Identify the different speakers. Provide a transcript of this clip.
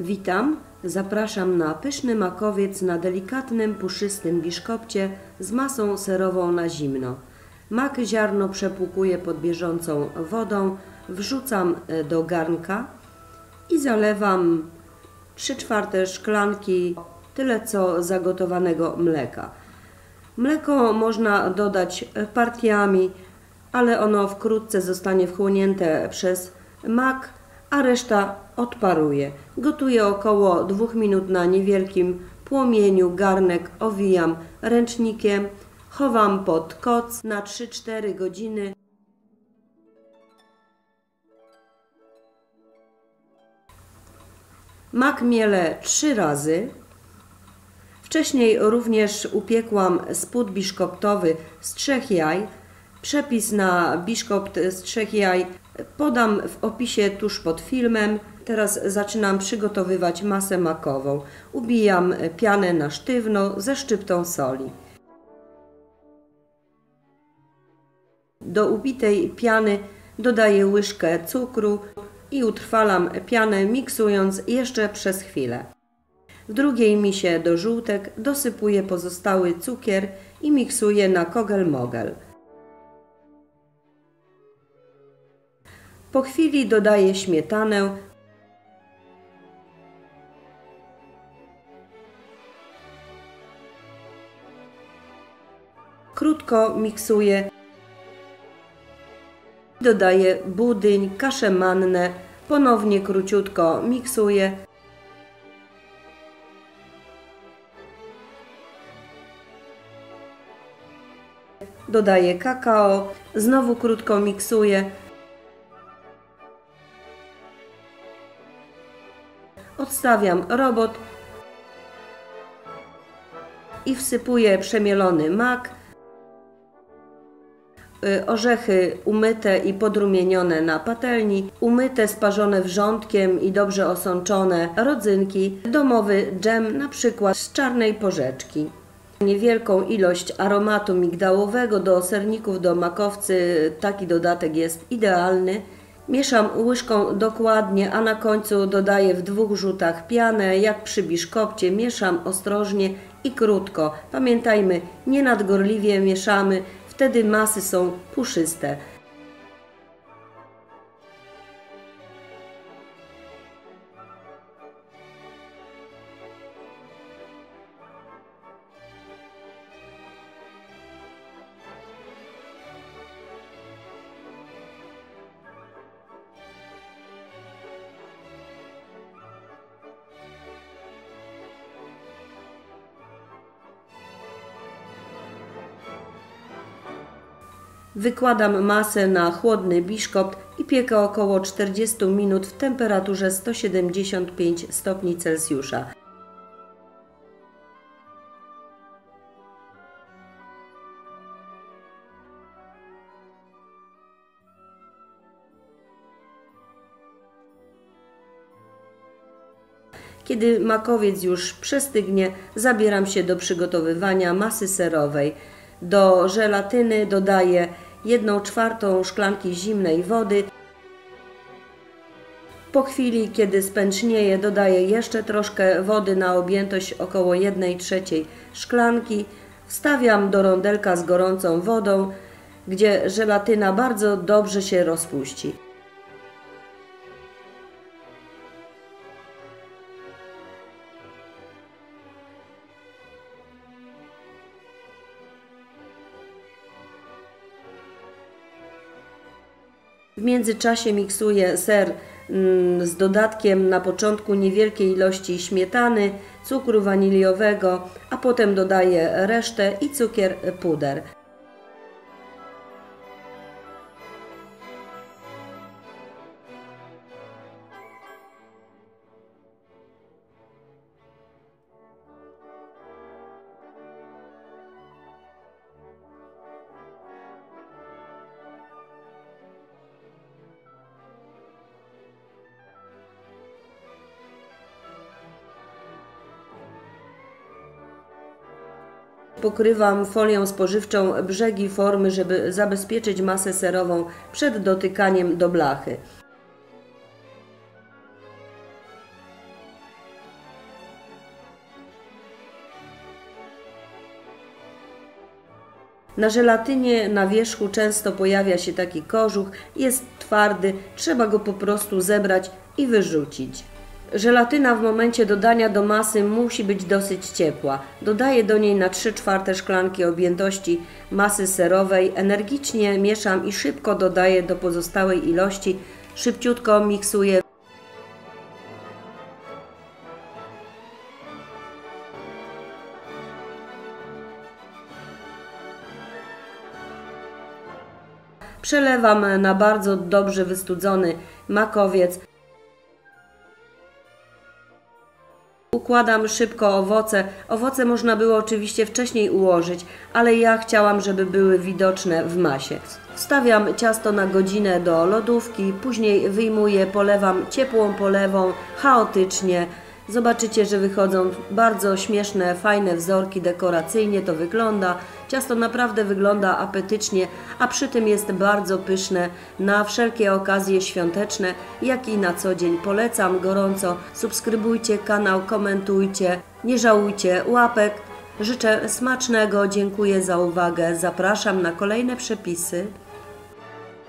Speaker 1: Witam, zapraszam na pyszny makowiec na delikatnym, puszystym biszkopcie z masą serową na zimno. Mak ziarno przepłukuję pod bieżącą wodą, wrzucam e, do garnka i zalewam 3 czwarte szklanki, tyle co zagotowanego mleka. Mleko można dodać partiami, ale ono wkrótce zostanie wchłonięte przez mak, a reszta odparuje. Gotuję około 2 minut na niewielkim płomieniu. Garnek owijam ręcznikiem, chowam pod koc na 3-4 godziny. Mak mielę 3 razy. Wcześniej również upiekłam spód biszkoptowy z trzech jaj. Przepis na biszkopt z trzech jaj podam w opisie tuż pod filmem. Teraz zaczynam przygotowywać masę makową. Ubijam pianę na sztywno ze szczyptą soli. Do ubitej piany dodaję łyżkę cukru i utrwalam pianę miksując jeszcze przez chwilę. W drugiej misie do żółtek dosypuję pozostały cukier i miksuję na kogel-mogel. Po chwili dodaję śmietanę, krótko miksuję, dodaję budyń, kaszę mannę, ponownie króciutko miksuję. Dodaję kakao, znowu krótko miksuję. Odstawiam robot i wsypuję przemielony mak, y, orzechy umyte i podrumienione na patelni, umyte, sparzone wrzątkiem i dobrze osączone rodzynki, domowy dżem na przykład z czarnej porzeczki. Niewielką ilość aromatu migdałowego do serników, do makowcy, taki dodatek jest idealny. Mieszam łyżką dokładnie, a na końcu dodaję w dwóch rzutach pianę, jak przy biszkopcie. Mieszam ostrożnie i krótko. Pamiętajmy, nie nadgorliwie mieszamy, wtedy masy są puszyste. Wykładam masę na chłodny biszkopt i piekę około 40 minut w temperaturze 175 stopni Celsjusza. Kiedy makowiec już przestygnie, zabieram się do przygotowywania masy serowej. Do żelatyny dodaję 1 czwartą szklanki zimnej wody. Po chwili, kiedy spęcznieje, dodaję jeszcze troszkę wody na objętość około 1 trzeciej szklanki. Wstawiam do rondelka z gorącą wodą, gdzie żelatyna bardzo dobrze się rozpuści. W międzyczasie miksuję ser mm, z dodatkiem na początku niewielkiej ilości śmietany, cukru waniliowego, a potem dodaję resztę i cukier puder. Pokrywam folią spożywczą brzegi formy, żeby zabezpieczyć masę serową przed dotykaniem do blachy. Na żelatynie na wierzchu często pojawia się taki kożuch, jest twardy, trzeba go po prostu zebrać i wyrzucić. Żelatyna w momencie dodania do masy musi być dosyć ciepła. Dodaję do niej na 3 czwarte szklanki objętości masy serowej. Energicznie mieszam i szybko dodaję do pozostałej ilości. Szybciutko miksuję. Przelewam na bardzo dobrze wystudzony makowiec. Układam szybko owoce. Owoce można było oczywiście wcześniej ułożyć, ale ja chciałam, żeby były widoczne w masie. Wstawiam ciasto na godzinę do lodówki, później wyjmuję, polewam ciepłą polewą, chaotycznie. Zobaczycie, że wychodzą bardzo śmieszne, fajne wzorki dekoracyjnie to wygląda. Ciasto naprawdę wygląda apetycznie, a przy tym jest bardzo pyszne na wszelkie okazje świąteczne, jak i na co dzień. Polecam gorąco. Subskrybujcie kanał, komentujcie, nie żałujcie łapek. Życzę smacznego, dziękuję za uwagę. Zapraszam na kolejne przepisy.